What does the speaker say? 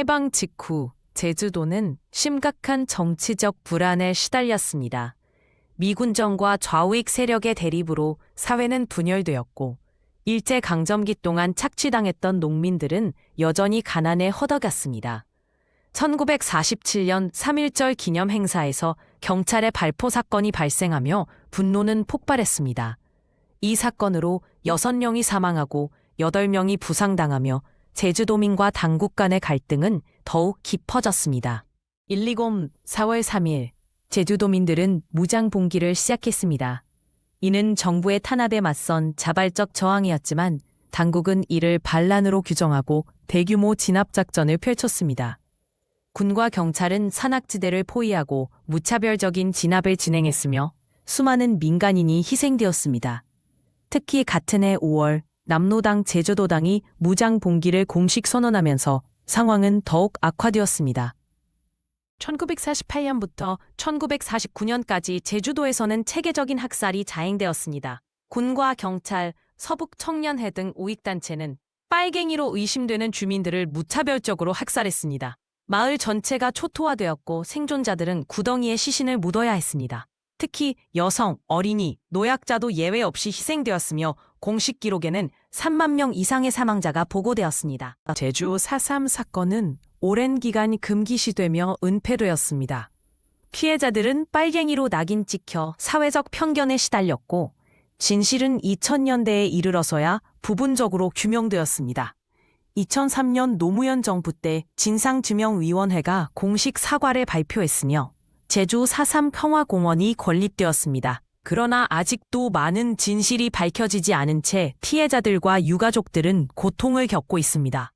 해방 직후 제주도는 심각한 정치적 불안에 시달렸습니다. 미군정과 좌우익 세력의 대립으로 사회는 분열되었고 일제 강점기 동안 착취당했던 농민들은 여전히 가난에 허덕였습니다. 1947년 3.1절 기념 행사에서 경찰의 발포 사건이 발생하며 분노는 폭발했습니다. 이 사건으로 6명이 사망하고 8명이 부상당하며 제주도민과 당국 간의 갈등은 더욱 깊어졌습니다. 120 4월 3일 제주도민들은 무장 봉기를 시작했습니다. 이는 정부의 탄압에 맞선 자발적 저항이었지만 당국은 이를 반란으로 규정하고 대규모 진압작전을 펼쳤습니다. 군과 경찰은 산악지대를 포위하고 무차별적인 진압을 진행했으며 수많은 민간인이 희생되었습니다. 특히 같은 해 5월 남로당 제주도당이 무장 봉기를 공식 선언하면서 상황은 더욱 악화되었습니다. 1948년부터 1949년까지 제주도에서는 체계적인 학살이 자행되었습니다. 군과 경찰, 서북 청년회 등 우익단체는 빨갱이로 의심되는 주민들을 무차별적으로 학살했습니다. 마을 전체가 초토화되었고 생존자들은 구덩이에 시신을 묻어야 했습니다. 특히 여성, 어린이, 노약자도 예외 없이 희생되었으며 공식 기록에는 3만 명 이상의 사망자가 보고되었습니다. 제주 4.3 사건은 오랜 기간 금기시되며 은폐되었습니다. 피해자들은 빨갱이로 낙인 찍혀 사회적 편견에 시달렸고 진실은 2000년대에 이르러서야 부분적으로 규명되었습니다. 2003년 노무현 정부 때 진상규명위원회가 공식 사과를 발표했으며 제주 4.3 평화공원이 건립되었습니다. 그러나 아직도 많은 진실이 밝혀지지 않은 채 피해자들과 유가족들은 고통을 겪고 있습니다.